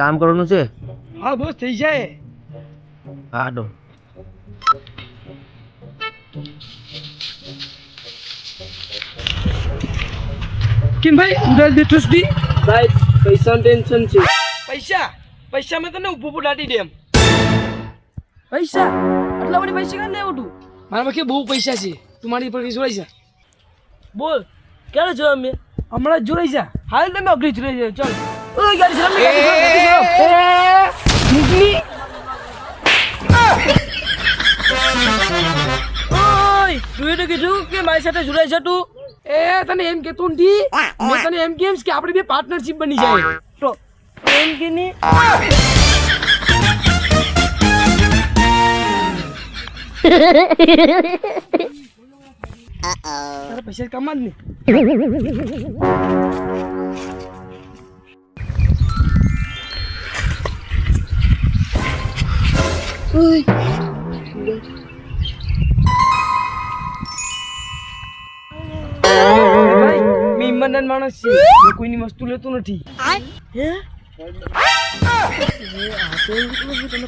કામ કરવાનું છે? હા બોસ થઈ જાય. હા ડો. કેમ ભાઈ ઉધાર બેઠો સુધી ભાઈ પૈસા ટેન્શન છે. પૈસા? પૈસા મેં તને ઉભું ઉડાડી દેમ પૈસા? આટલા બધી પૈસા કેમ લેવું તું? મારા પાસે બહુ પૈસા છે. તું મારી પર કઈ જોડાઈ જા. બોલ ક્યારે જોયા મેં હમણાં જ જોડાઈ જા. હાલ તમે અઘરી જોડાઈ જાય ચાલ. ઓય ગાડી ચલાવ ને, ગાડી ચલાવ, ગાડી ચલાવ. નીકળી. ઓય તું એ તો કીધું કે મારી સાથે જોડાઈ જા તું એ તને એમ કેતો નથી મેં તને એમ કેમ કે આપણે બે પાર્ટનરશિપ બની જાય તો એમ કે નહીં તારા પૈસા કમા જ નહીં ઈમાનદાર માણસ છે. કોઈની વસ્તુ લેતો નથી. હે?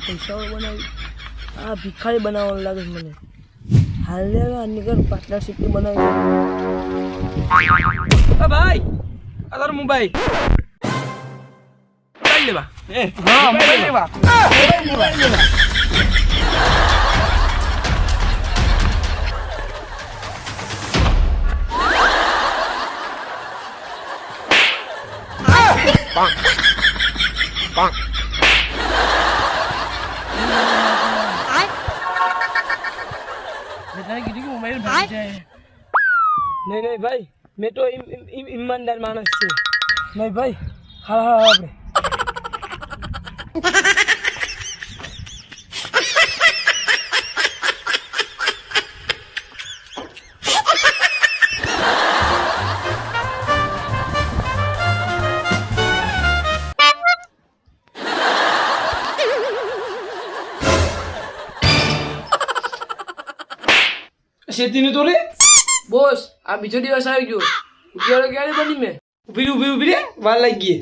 પૈસાઓ બનાવી આ ભિખારી બનાવવાનું લાગે છે મને. હાલ ઘર પાર્ટનરશિપ બનાવી ભાઈ આ તારો મોબાઈલ મોબાઈલ લેવા. હા મોબાઈલ લેવા. મોબાઈલ લેવા. કીધું કે મોબાઈલ ભાગી જાય. નહીં નહીં ભાઈ. મેં તો ઈમ- ઈમ- ઈમ- ઈમાનદાર માણસ છે. નહીં ભાઈ. હા હા હા આપણે. શેતીની તો રે બોસ આ બીજો દિવસ આવી ગયો ઉજાળો ક્યારે બની મેં ઉભી રે, ઉભી ઉભી રે વાર લાગી ગઈ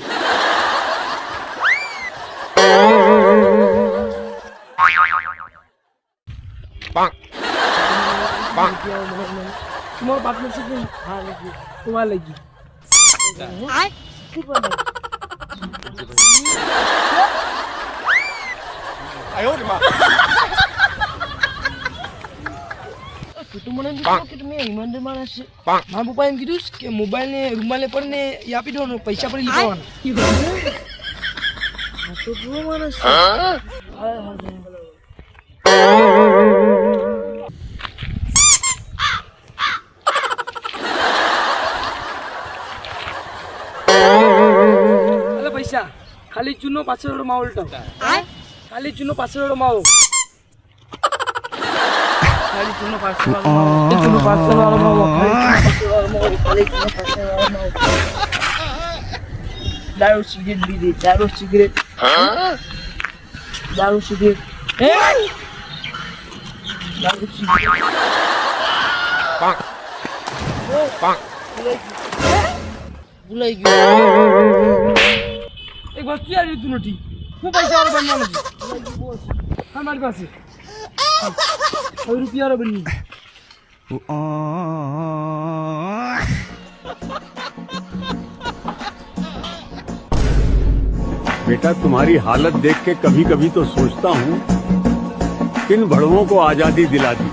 તમારો પાર્ટનરશિપ નહીં હા લાગી તો વાર લાગી તું તો મને એમ કીધું કે તમે ઈમાનદાર માણસ છે મારા પપ્પા એમ કીધું કે મોબાઈલ ને રૂમાલ ને પડને એ આપી દેવાનો પૈસા પડી લેવાના આ તો કેવો માણસ છે હાય, હાય, હાય. હાલો પૈસા ખાલી ચૂનો પાછળ માવો ઉલટાવ ખાલી ચૂનો પાછળ માવો દારૂ સિગરેટ બીડી દારૂ સિગરેટ દારૂ સિગરેટ દારૂ સિગરેટ ભૂલાઈ ગયું એક વસ્તુ યાદ નથી હું પૈસા વાળો બનવાનો છું હા મારી પાસે अभी रुकिया बन्नी बेटा तुम्हारी हालत देख के कभी कभी तो सोचता हूँ किन भड़वों को आज़ादी दिला दी।